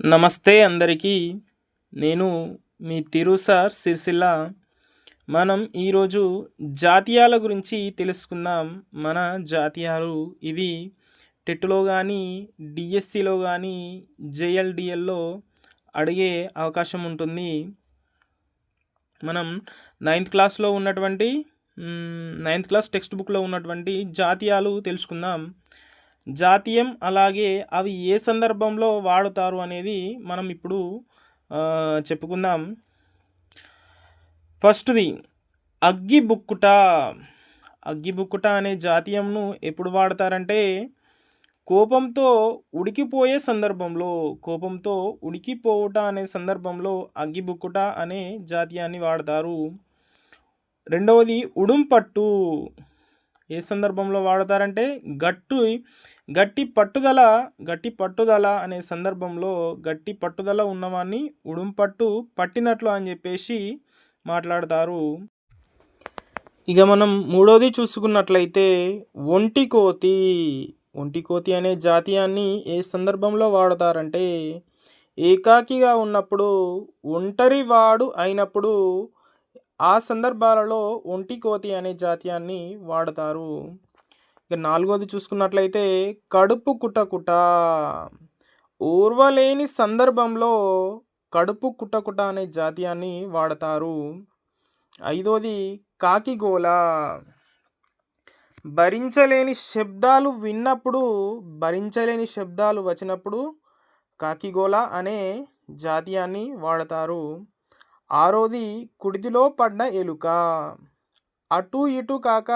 నమస్తే అందరికీ. నేను మీ తిరుసార్ సిరిసిల్ల. మనం ఈరోజు జాతీయాల గురించి తెలుసుకుందాం. మన జాతీయాలు ఇవి టెట్లో కానీ డిఎస్సిలో కానీ జేఎల్డిఎల్లో అడిగే అవకాశం ఉంటుంది. మనం నైన్త్ క్లాస్లో ఉన్నటువంటి నైన్త్ క్లాస్ టెక్స్ట్ బుక్లో ఉన్నటువంటి జాతీయాలు తెలుసుకుందాం. జాతీయం అలాగే అవి ఏ సందర్భంలో వాడుతారు అనేది మనం ఇప్పుడు చెప్పుకుందాం. ఫస్ట్ది అగ్గిబుక్కుట అగ్గిబుక్కుట అనే జాతీయంను ఎప్పుడు వాడతారంటే కోపంతో ఉడికిపోయే సందర్భంలో కోపంతో ఉడికిపోవుట అనే సందర్భంలో అగ్గిబుక్కుట అనే జాతీయాన్ని వాడతారు. రెండవది ఉడుంపట్టు. ఏ సందర్భంలో వాడతారంటే గట్టు గట్టి పట్టుదల గట్టి పట్టుదల అనే సందర్భంలో గట్టి పట్టుదల ఉన్నవాన్ని ఉడుంపట్టు పట్టినట్లు అని చెప్పేసి మాట్లాడతారు. ఇక మనం మూడోది చూసుకున్నట్లయితే ఒంటి కోతి. ఒంటి కోతి అనే జాతీయాన్ని ఏ సందర్భంలో వాడతారంటే ఏకాకిగా ఉన్నప్పుడు ఒంటరి వాడు అయినప్పుడు ఆ సందర్భాలలో ఒంటి కోతి అనే జాతీయాన్ని వాడతారు. ఇక నాలుగోది చూసుకున్నట్లయితే కడుపు కుటకుట. ఓర్వలేని సందర్భంలో కడుపు కుటకుట అనే జాతీయాన్ని వాడతారు. ఐదోది కాకిగోల భరించలేని శబ్దాలు విన్నప్పుడు భరించలేని శబ్దాలు వచ్చినప్పుడు కాకిగోల అనే జాతీయాన్ని వాడతారు. ఆరోది కుడిదిలో పడ్డ ఎలుక. అటు ఇటు కాక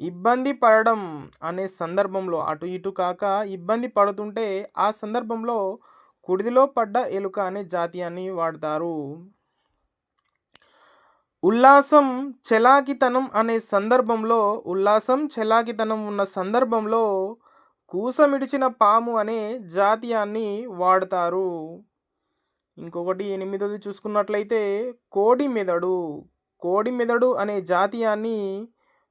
ఇబ్బంది పడడం అనే సందర్భంలో అటు ఇటు కాక ఇబ్బంది పడుతుంటే ఆ సందర్భంలో కుడిదిలో పడ్డ ఎలుక అనే జాతీయాన్ని వాడతారు. ఉల్లాసం చెలాకితనం అనే సందర్భంలో ఉల్లాసం చెలాకితనం ఉన్న సందర్భంలో కూసమిడిచిన పాము అనే జాతీయాన్ని వాడతారు. ఇంకొకటి ఎనిమిదోది చూసుకున్నట్లయితే కోడి మెదడు. కోడి మెదడు అనే జాతీయాన్ని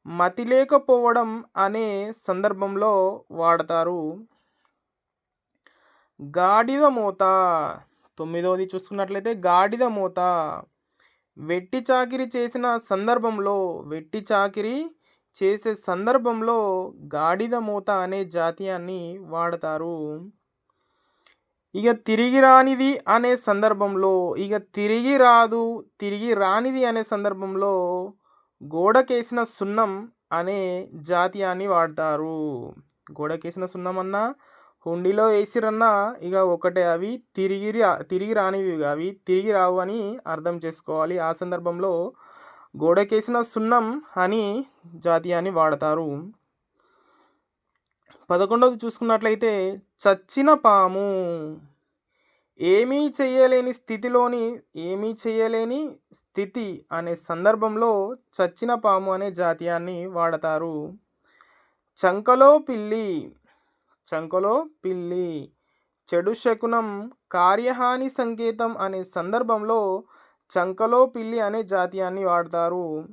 మతి లేకపోవడం అనే సందర్భంలో వాడతారు. గాడిద మూత. తొమ్మిదవది చూసుకున్నట్లయితే గాడిద మూత. వెట్టి చాకిరి చేసిన సందర్భంలో వెట్టి చాకిరి చేసే సందర్భంలో గాడిద మూత అనే జాతీయాన్ని వాడతారు. ఇక తిరిగి రానిది అనే సందర్భంలో ఇక తిరిగి రాదు తిరిగి రానిది అనే సందర్భంలో గోడకేసిన సున్నం అనే జాతీయాన్ని వాడతారు. గోడకేసిన సున్నం అన్నా హుండీలో వేసిరన్నా ఇక ఒకటే అవి తిరిగి రా- తిరిగి రానివి ఇక అవి తిరిగి రావు అని అర్థం చేసుకోవాలి. ఆ సందర్భంలో గోడకేసిన సున్నం అని జాతీయాన్ని వాడతారు. పదకొండవది చూసుకున్నట్లయితే చచ్చిన పాము ఏమీ చేయలేని స్థితిలోని ఏమీ చేయలేని స్థితి అనే సందర్భంలో చచ్చిన పాము అనే జాతీయాన్ని వాడతారు. చంకలో పిల్లి చంకలో పిల్లి చెడు శకునం కార్యహాని సంకేతం అనే సందర్భంలో చంకలో పిల్లి అనే జాతీయాన్ని వాడతారు.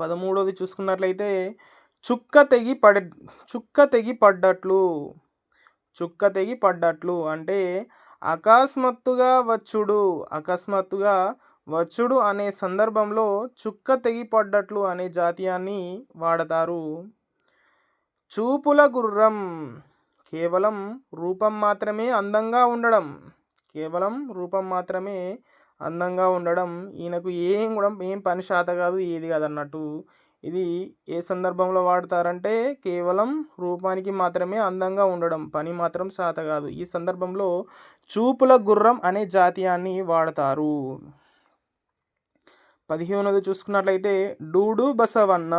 పదమూడవది చూసుకున్నట్లయితే చుక్క తెగి పడ చుక్క తెగి పడ్డట్లు. చుక్క తెగి పడ్డట్లు. అంటే అకస్మాత్తుగా వచ్చుడు అకస్మాత్తుగా వచ్చుడు అనే సందర్భంలో చుక్క తెగి పడ్డట్లు అనే జాతీయాన్ని వాడతారు. చూపుల గుర్రం కేవలం రూపం మాత్రమే అందంగా ఉండడం కేవలం రూపం మాత్రమే అందంగా ఉండడం ఈయనకు ఏం కూడా ఏం పని శాత కాదు ఏది కాదు అన్నట్టు ఇది ఏ సందర్భంలో వాడతారంటే కేవలం రూపానికి మాత్రమే అందంగా ఉండడం పని మాత్రం శాత కాదు. ఈ సందర్భంలో చూపుల గుర్రం అనే జాతీయాన్ని వాడతారు. పదిహేనది చూసుకున్నట్లయితే డూడు బసవన్న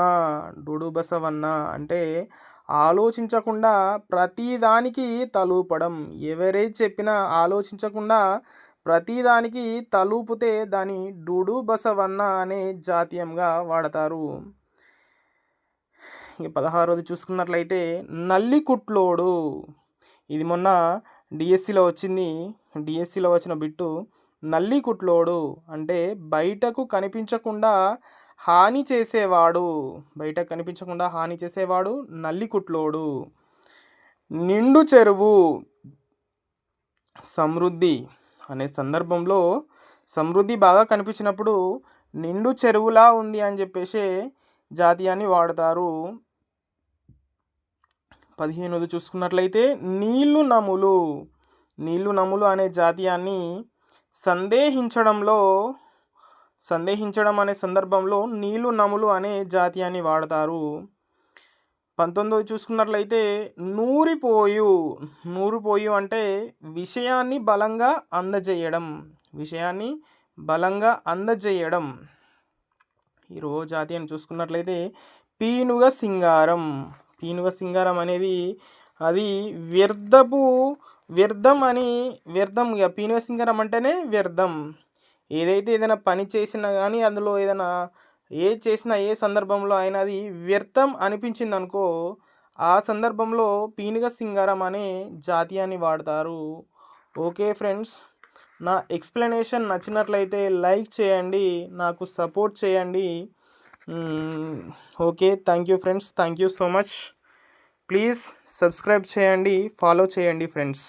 డూడు బసవన్న అంటే ఆలోచించకుండా ప్రతిదానికి తలూపడం. ఎవరే చెప్పినా ఆలోచించకుండా ప్రతిదానికి తలూపితే దాని డూడు బసవన్న అనే జాతీయంగా వాడతారు. పదహారోది చూసుకున్నట్లయితే నల్లి కుట్లోడు ఇది మొన్న డిఎస్సిలో వచ్చింది. డిఎస్సిలో వచ్చిన బిట్టు నల్లి కుట్లోడు అంటే బయటకు కనిపించకుండా హాని చేసేవాడు. బయట కనిపించకుండా హాని చేసేవాడు నల్లి కుట్లోడు నిండు చెరువు సమృద్ధి అనే సందర్భంలో సమృద్ధి బాగా కనిపించినప్పుడు నిండు చెరువులా ఉంది అని చెప్పేసి జాతీయాన్ని వాడతారు. పదిహేనుది చూసుకున్నట్లయితే నీళ్ళు నములు నీళ్ళు నములు అనే జాతీయాన్ని సందేహించడంలో సందేహించడం అనే సందర్భంలో నీళ్ళు నములు అనే జాతీయాన్ని వాడతారు. పంతొమ్మిది చూసుకున్నట్లయితే నూరిపోయు నూరిపోయు అంటే విషయాన్ని బలంగా అందజేయడం విషయాన్ని బలంగా అందజేయడం. ఈరోజు జాతీయాన్ని చూసుకున్నట్లయితే పీనుగ సింగారం పీనుగ సింగారం అనేది అది వ్యర్థపు వ్యర్థం అని వ్యర్థం ఇక పీనుగ సింగారం అంటేనే వ్యర్థం. ఏదైతే ఏదైనా పని చేసినా కానీ అందులో ఏదైనా ఏ చేసినా ఏ సందర్భంలో అయినా అది వ్యర్థం అనిపించింది అనుకో ఆ సందర్భంలో పీనుగ సింగారం అనే జాతీయాన్ని వాడతారు. ఓకే ఫ్రెండ్స్ నా ఎక్స్ప్లెనేషన్ నచ్చినట్లయితే లైక్ చేయండి నాకు సపోర్ట్ చేయండి. Okay thank you friends thank you so much please subscribe చేయండి ఫాలో చేయండి ఫ్రెండ్స్